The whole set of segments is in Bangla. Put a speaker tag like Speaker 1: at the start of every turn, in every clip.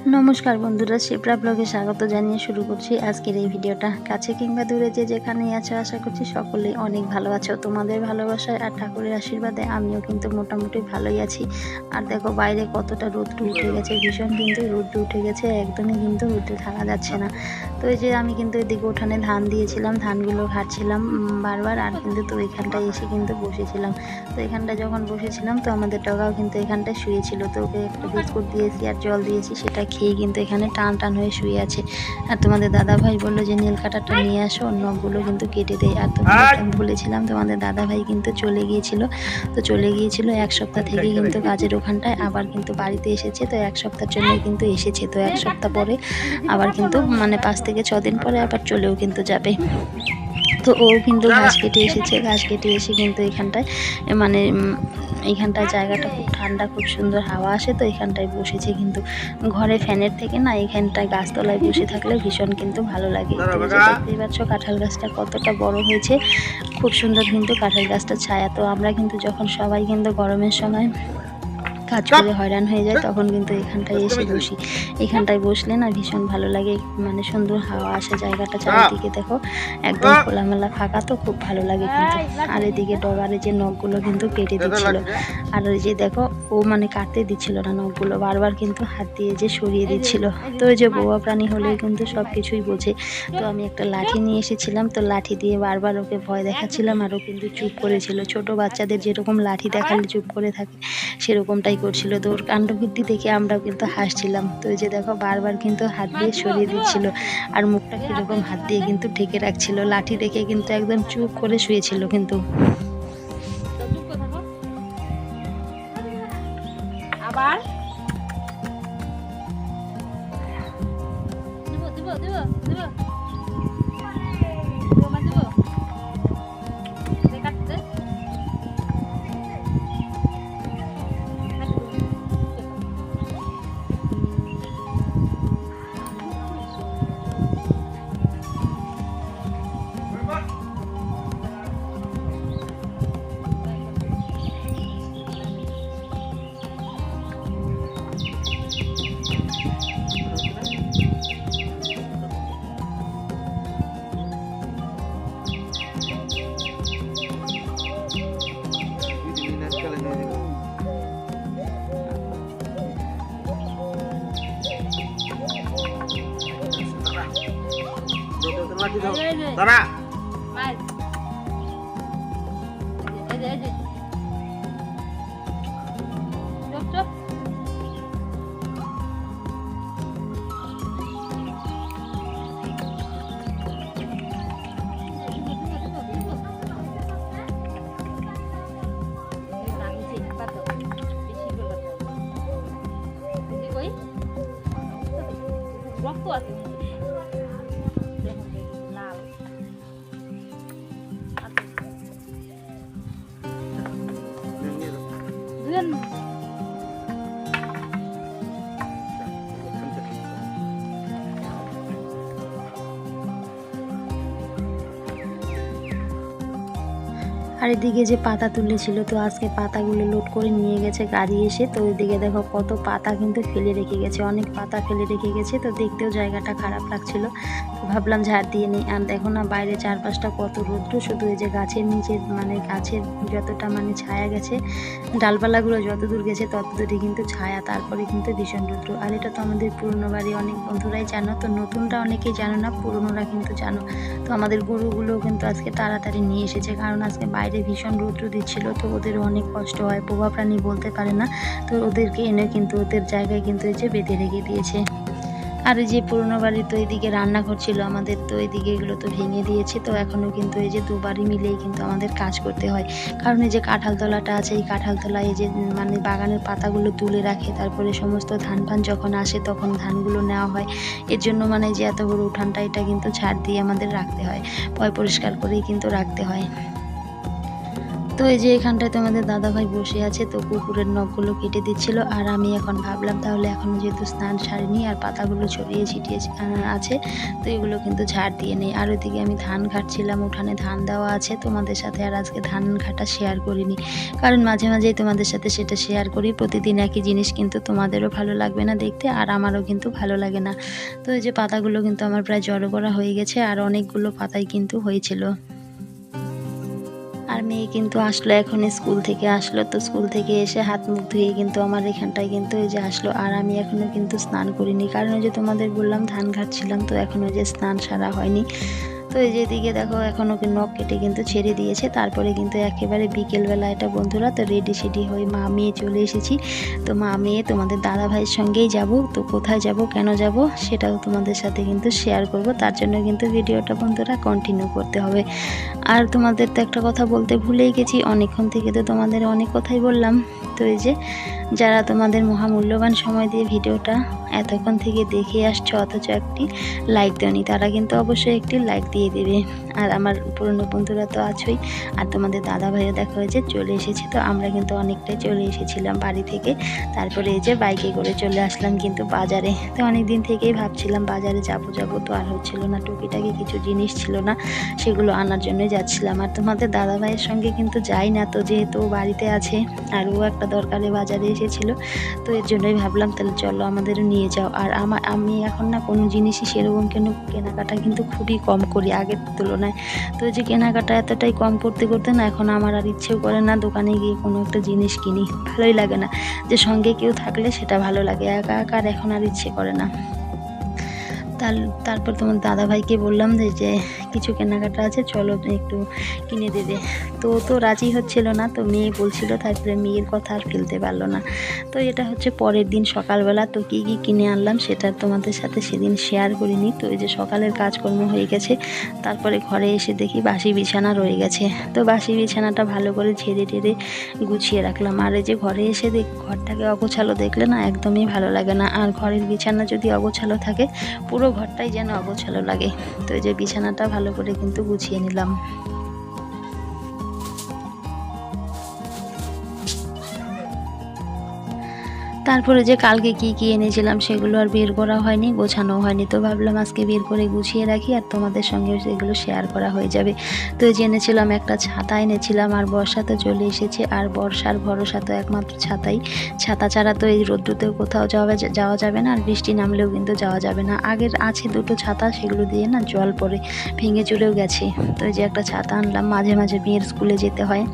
Speaker 1: নমস্কার বন্ধুরা, শিপ্রা ব্লগে স্বাগত জানিয়ে শুরু করছি আজকের এই ভিডিওটা। কাছে কিংবা দূরে যে যেখানেই আছো, আশা করছি সকলেই অনেক ভালো আছো। তোমাদের ভালোবাসায় আর ঠাকুরের আশীর্বাদে আমিও কিন্তু মোটামুটি ভালোই আছি। আর দেখো, বাইরে কতটা রোদ্রু উঠে গেছে, ভীষণ কিন্তু রোদ্রু উঠে গেছে, একদমই কিন্তু রোদ্রে থাকা যাচ্ছে না। তো এই যে আমি কিন্তু এদিকে উঠানে ধান দিয়েছিলাম, ধানগুলো ঘাটছিলাম বারবার, আর কিন্তু তো এখানটায় এসে কিন্তু বসেছিলাম। তো এখানটায় যখন বসেছিলাম, তো আমাদের ডগাও কিন্তু এখানটায় শুয়েছিল। তো ওকে একটা বিস্কুট দিয়েছি আর জল দিয়েছি, সেটা খেয়ে কিন্তু এখানে টান টান হয়ে শুয়ে আছে। আর তোমাদের দাদা ভাই বলল যে নীল কাটারটা নিয়ে আসো নখগুলো কিন্তু কেটে দেয় আর তোমাদের আমি বলেছিলাম তোমাদের দাদা ভাই কিন্তু চলে গিয়েছিল। তো চলে গিয়েছিল এক সপ্তাহ থেকে কিন্তু কাজের ওখানটায় আবার কিন্তু বাড়িতে এসেছে। তো এক সপ্তাহের জন্য কিন্তু এসেছে। তো এক সপ্তাহ পরে আবার কিন্তু মানে পাঁচ থেকে ছ দিন পরে আবার চলেও কিন্তু যাবে। তো ও কিন্তু ঘাস কেটে এসেছে ঘাস কেটে এসে কিন্তু এখানটায় মানে এইখানটায় জায়গাটা খুব ঠান্ডা খুব সুন্দর হাওয়া আসে তো এখানটায় বসেছি কিন্তু ঘরে ফ্যানের থেকে না এখানটায় গাছতলায় বসে থাকলে ভীষণ কিন্তু ভালো লাগে। দেখতেই পাচ্ছ কাঁঠাল গাছটা কতটা বড় হয়েছে খুব সুন্দর কিন্তু কাঁঠাল গাছটা ছায়া। তো আমরা কিন্তু যখন সবাই কিন্তু গরমের সময় কাজ করে হয়রান হয়ে যায় তখন কিন্তু এখানটায় এসে বসি। এখানটায় বসলে না ভীষণ ভালো লাগে মানে সুন্দর হাওয়া আসে জায়গাটা চারিদিকে দেখো একদম খোলামেলা ফাঁকা তো খুব ভালো লাগে কিন্তু। আর এদিকে ডগারে যে নখগুলো কিন্তু কেটে দিচ্ছিল। আর ওই যে দেখো ও মানে কাটতে দিচ্ছিল না নখগুলো বারবার কিন্তু হাত দিয়ে যে সরিয়ে দিচ্ছিল। তো ওই যে বৌয়া প্রাণী হলেও কিন্তু সব কিছুই বোঝে। তো আমি একটা লাঠি নিয়ে এসেছিলাম তো লাঠি দিয়ে বারবার ওকে ভয় দেখাচ্ছিলাম আর ও কিন্তু চুপ করেছিল। ছোট বাচ্চাদের যেরকম লাঠি দেখালে চুপ করে থাকে সেরকমটাই করছিল তো ওর কাণ্ডকীর্তি দেখে আমরাও কিন্তু হাসছিলাম। তো যে দেখো, বারবার কিন্তু হাত দিয়ে সরিয়ে দিচ্ছিল আর মুখটা কীরকম হাত দিয়ে কিন্তু ঢেকে রাখছিল। লাঠি রেখে কিন্তু একদম চুপ করে শুয়েছিল কিন্তু।
Speaker 2: আবার? এই যে
Speaker 3: দাঁড়া
Speaker 2: মার এই যে এই যে
Speaker 1: আর এদিকে যে পাতা তুলেছিল, তো আজকে পাতাগুলো লোড করে নিয়ে গেছে গাড়ি এসে। তো ওইদিকে দেখো কত পাতা কিন্তু ফেলে রেখে গেছে, অনেক পাতা ফেলে রেখে গেছে। তো দেখতেও জায়গাটা খারাপ লাগছিল। তো ভাবলাম ঝাড় দিয়ে নিই। আর দেখো না, বাইরে চারপাশটা কত রৌদ্র, শুধু এই যে গাছের নিচে মানে গাছের যতটা মানে ছায়া গেছে, ডালপালাগুলো যত দূর গেছে তত দূরই কিন্তু ছায়া, তারপরে কিন্তু ভীষণ রৌদ্র। আর এটা তো আমাদের পুরনো বাড়ি, অনেক বন্ধুরাই জানো, তো নতুনরা অনেকেই জানো না, পুরনোরা কিন্তু জানো। তো আমাদের গরুগুলোও কিন্তু আজকে তাড়াতাড়ি নিয়ে এসেছে, কারণ আজকে বাইরে ভীষণ রৌদ্র দিচ্ছিল, তো ওদেরও অনেক কষ্ট হয়। পোবা প্রাণী বলতে পারে না, তো ওদেরকে এনে কিন্তু ওদের জায়গায় কিন্তু এই যে বেঁধে রেখে দিয়েছে। আর এই যে পুরনো বাড়ি তো এইদিকে রান্নাঘর ছিল আমাদের, তো এইদিকে এগুলো তো ভেঙে দিয়েছে, তো এখনও কিন্তু এই যে দুবারই মিলেই কিন্তু আমাদের কাজ করতে হয়। কারণ এই যে কাঁঠালতলাটা আছে, এই কাঁঠালতলা এই যে মানে বাগানের পাতাগুলো তুলে রাখে, তারপরে সমস্ত ধান ফান যখন আসে তখন ধানগুলো নেওয়া হয়। এর জন্য মানে যে এত বড় উঠানটা, এটা কিন্তু ছাড় দিয়ে আমাদের রাখতে হয়, পয় পরিষ্কার করেই কিন্তু রাখতে হয়। তো এই যে এখানটায় তোমাদের দাদাভাই বসে আছে, তো কুকুরের নখগুলো কেটে দিচ্ছিল। আর আমি এখন ভাবলাম, তাহলে এখন যেহেতু স্নান সারিনি আর পাতাগুলো ছড়িয়ে ছিটিয়ে আছে, তো এগুলো কিন্তু ঝাড় দিয়ে নেই। আর ওইদিকে আমি ধান ঘাটছিলাম, উঠানে ধান দেওয়া আছে। তোমাদের সাথে আর আজকে ধান ঘাটা শেয়ার করিনি। কারণ মাঝে মাঝেই তোমাদের সাথে সেটা শেয়ার করি। প্রতিদিন একই জিনিস কিন্তু তোমাদেরও ভালো লাগবে না দেখতে, আর আমারও কিন্তু ভালো লাগে না। তো এই যে পাতাগুলো কিন্তু আমার প্রায় জড়ো করা হয়ে গেছে, আর অনেকগুলো পাতাই কিন্তু হয়েছিল। আর মেয়ে কিন্তু আসলো এখন স্কুল থেকে আসলো, তো স্কুল থেকে এসে হাত মুখ ধুয়ে কিন্তু আমার এখানটায় কিন্তু এই যে আসলো। আর আমি এখনও কিন্তু স্নান করিনি, কারণ ওই যে তোমাদের বললাম ধান ঘাটছিলাম তো এখনও যে স্নান সারা হয়নি। তো এই যে দিকে দেখো, এখন ওকে নখ কেটে কিন্তু ছেড়ে দিয়েছে। তারপরে কিন্তু একেবারে বিকেলবেলা এটা বন্ধুরা, তো রেডি সেডি হয়ে মা মেয়ে চলে এসেছি। তো মা মেয়ে তোমাদের দাদা ভাইয়ের সঙ্গেই যাব, তো কোথায় যাব, কেন যাব, সেটাও তোমাদের সাথে কিন্তু শেয়ার করব। তার জন্য কিন্তু ভিডিওটা বন্ধুরা কন্টিনিউ করতে হবে। আর তোমাদের তো একটা কথা বলতে ভুলেই গেছি, অনেকক্ষণ থেকে তো তোমাদের অনেক কথাই বললাম। তো এই যে যারা তোমাদের মহামূল্যবান সময় দিয়ে ভিডিওটা এতক্ষণ থেকে দেখে আসছো, অথচ একটি লাইক দেওনি, তারা কিন্তু অবশ্যই একটি লাইক দিয়ে দেবে। আর আমার পুরনো বন্ধুরা তো আছোই, আর তোমাদের দাদা ভাইও দেখা হয়েছে চলে এসেছে, তো আমরা কিন্তু অনেকটাই চলে এসেছিলাম বাড়ি থেকে। তারপরে এই যে বাইকে করে চলে আসলাম কিন্তু বাজারে। তো অনেক দিন থেকেই ভাবছিলাম বাজারে যাব যাব তো আর হচ্ছিল না, টুকিটাকি কিছু জিনিস ছিল না, সেগুলো আনার জন্যই যাচ্ছিলাম। আর তোমাদের দাদা ভাইয়ের সঙ্গে কিন্তু যাই না, তো যেহেতু বাড়িতে আছে, আর ও একটা দরকারে বাজারে এসেছিল তো এর জন্যই ভাবলাম, তাহলে চলো আমাদেরও নিয়ে যাও। আর আমার আমি এখন না কোনো জিনিসই সেরকম কেন, কেনাকাটা কিন্তু খুবই কম করি আগের তুলনায়। তো যে কেনাকাটা এতটাই কম করতে করতে না এখন আমার আর ইচ্ছেও করে না দোকানে গিয়ে কোনো একটা জিনিস কিনি। ভালোই লাগে না যে সঙ্গে কেউ থাকলে সেটা ভালো লাগে, একা একা আর এখন আর ইচ্ছে করে না। তার তারপর তোমার দাদা ভাইকে বললাম যে যে কিছু কেনাকাটা আছে, চলো একটু কিনে দেবে তো তো রাজি হচ্ছিল না, তো মেয়ে বলছিল তারপরে মেয়ের কথা আর ফেলতে পারল না। তো এটা হচ্ছে পরের দিন সকালবেলা, তো কী কী কিনে আনলাম সেটা তোমাদের সাথে সেদিন শেয়ার করিনি। তো এই যে সকালের কাজকর্ম হয়ে গেছে, তারপরে ঘরে এসে দেখি বাসি বিছানা রয়ে গেছে। তো বাসি বিছানাটা ভালো করে ঝেড়ে টেড়ে গুছিয়ে রাখলাম। আর এই যে ঘরে এসে দেখ, ঘরটাকে অগোছালো দেখলে না একদমই ভালো লাগে না। আর ঘরের বিছানা যদি অগোছালো থাকে, পুরো ঘরটাই যেন অগোছালো লাগে। তো এই যে বিছানাটা ভালো করে কিন্তু গুছিয়ে নিলাম। তারপরে যে কালকে কি কি এনেছিলাম সেগুলো আর বের করা হয়নি গোছানো হয়নি। তো ভাবলাম আজকে বের করে গুছিয়ে রাখি আর তোমাদের সঙ্গে সেগুলো শেয়ার করা হয়ে যাবে। তো যে এনেছিলাম একটা ছাতা এনেছিলাম আর বর্ষা তো চলে এসেছে আর বর্ষার ভরসা তো একমাত্র ছাতাই। ছাতা ছাড়া তো এই রোদ্রুতেও কোথাও যাওয়া যাওয়া যাবে না আর বৃষ্টি নামলেও কিন্তু যাওয়া যাবে না। আগের আছে দুটো ছাতা, সেগুলো দিয়ে না জল পড়ে, ভেঙে চলেও গেছে। তো যে একটা ছাতা আনলাম, মাঝে মাঝে মেয়ের স্কুলে যেতে হয়।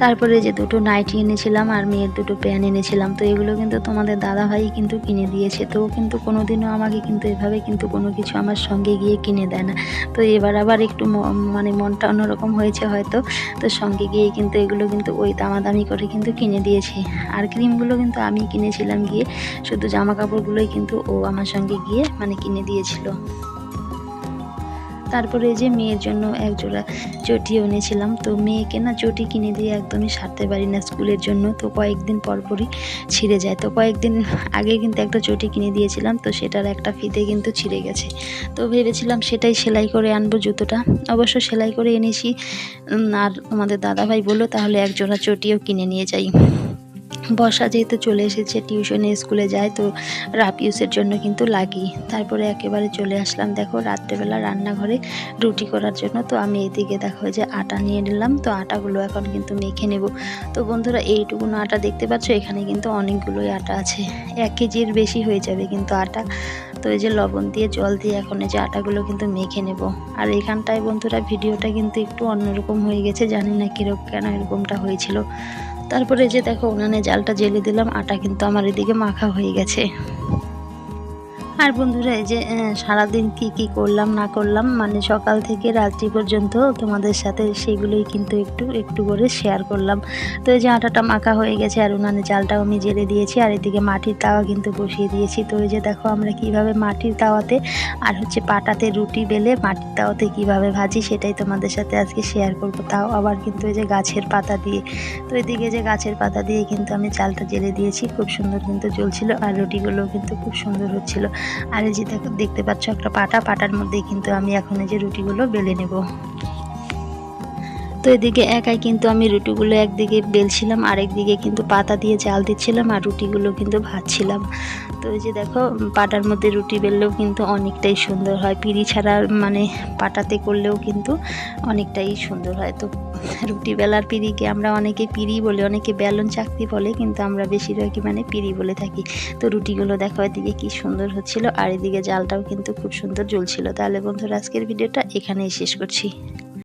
Speaker 1: তারপরে যে দুটো নাইটি এনেছিলাম আর মেয়ের দুটো প্যান এনেছিলাম, তো এগুলো কিন্তু তোমাদের দাদা ভাই কিন্তু কিনে দিয়েছে। তো কিন্তু কোনোদিনও আমাকে কিন্তু এভাবে কিন্তু কোনো কিছু আমার সঙ্গে গিয়ে কিনে দেয় না। তো এবার আবার একটু মানে মনটা অন্যরকম হয়েছে হয়তো। তো সঙ্গে গিয়ে কিন্তু এগুলো কিন্তু ওই দামাদামি করে কিন্তু কিনে দিয়েছে। আর ক্রিমগুলো কিন্তু আমি কিনেছিলাম গিয়ে, শুধু জামা কাপড়গুলোই কিন্তু ও আমার সঙ্গে গিয়ে মানে কিনে দিয়েছিল। তারপরে যে মেয়ের জন্য এক জোড়া চটিও এনেছিলাম। তো মেয়েকে না চটি কিনে দিয়ে একদমই সারতে পারি না স্কুলের জন্য। তো কয়েকদিন পরপরই ছিঁড়ে যায়। তো কয়েকদিন আগে কিন্তু একটা চটি কিনে দিয়েছিলাম, তো সেটার একটা ফিতে কিন্তু ছিঁড়ে গেছে। তো ভেবেছিলাম সেটাই সেলাই করে আনব জুতোটা। অবশ্য সেলাই করে এনেছি। আর আমাদের দাদাভাই বলল, তাহলে এক জোড়া চটিও কিনে নিয়ে যাই। বর্ষা যেহেতু চলে এসেছে, টিউশনে, স্কুলে যায়, তো রাপ ইউসের জন্য কিন্তু লাগি। তারপরে একেবারে চলে আসলাম, দেখো রাত্রেবেলা রান্নাঘরে রুটি করার জন্য। তো আমি এদিকে দেখো যে আটা নিয়ে নিলাম, তো আটাগুলো এখন কিন্তু মেখে নেব। তো বন্ধুরা, এইটুকুন আটা দেখতে পাচ্ছ? এখানে কিন্তু অনেকগুলোই আটা আছে। এক কেজির বেশি হয়ে যাবে কিন্তু আটা। তো এই যে লবণ দিয়ে, জল দিয়ে এখন এই যে আটাগুলো কিন্তু মেখে নেব। আর এখানটায় বন্ধুরা, ভিডিওটা কিন্তু একটু অন্যরকম হয়ে গেছে, জানি না কীরকম কেন এরকমটা হয়েছিল। তারপরে যে দেখো উনানে জালটা জেলে দিলাম আটা কিন্তু আমার এদিকে মাখা হয়ে গেছে। আর বন্ধুরা, এই যে সারাদিন কি কি করলাম, না করলাম মানে সকাল থেকে রাত্রি পর্যন্ত তোমাদের সাথে সেগুলোই কিন্তু একটু একটু করে শেয়ার করলাম। তো এই যে আটাটা মাখা হয়ে গেছে, আর উনানে চালটাও আমি জেলে দিয়েছি, আর এদিকে মাটির তাওয়া কিন্তু বসিয়ে দিয়েছি। তো এই যে দেখো, আমরা কীভাবে মাটির তাওয়াতে আর হচ্ছে পাটাতে রুটি বেলে মাটির তাওয়াতে কীভাবে ভাজি, সেটাই তোমাদের সাথে আজকে শেয়ার করব। তাও আবার কিন্তু এই যে গাছের পাতা দিয়ে। তো এদিকে যে গাছের পাতা দিয়ে কিন্তু আমি চালটা জেলে দিয়েছি, খুব সুন্দর কিন্তু জ্বলছিল, আর রুটিগুলো কিন্তু খুব সুন্দর হচ্ছিল। আর এই যে দেখো, দেখতে পাচ্ছ একটা পাটা, পাটার মধ্যে কিন্তু আমি এখন এই যে রুটিগুলো বেলে নেব। তো এদিকে একাই কিন্তু আমি রুটিগুলো একদিকে বেলছিলাম, আরেকদিকে কিন্তু পাতা দিয়ে জাল দিচ্ছিলাম আর রুটিগুলো কিন্তু ভাজছিলাম। তো এই যে দেখো পাটার মধ্যে রুটি বেললেও কিন্তু অনেকটাই সুন্দর হয়। পিড়ি ছাড়া মানে পাটাতে করলেও কিন্তু অনেকটাই সুন্দর হয়। তো রুটি বেলার পিড়িকে আমরা অনেকে পিড়ি বলে, অনেকে বেলন চাকতি বলে, কিন্তু আমরা বেশিরভাগই মানে পিড়ি বলে থাকি। তো রুটিগুলো দেখো এদিকে কি সুন্দর হচ্ছিল, আর এদিকে জালটাও কিন্তু খুব সুন্দর জ্বলছিল। তাহলে বন্ধুরা, আজকের ভিডিওটা এখানেই শেষ করছি।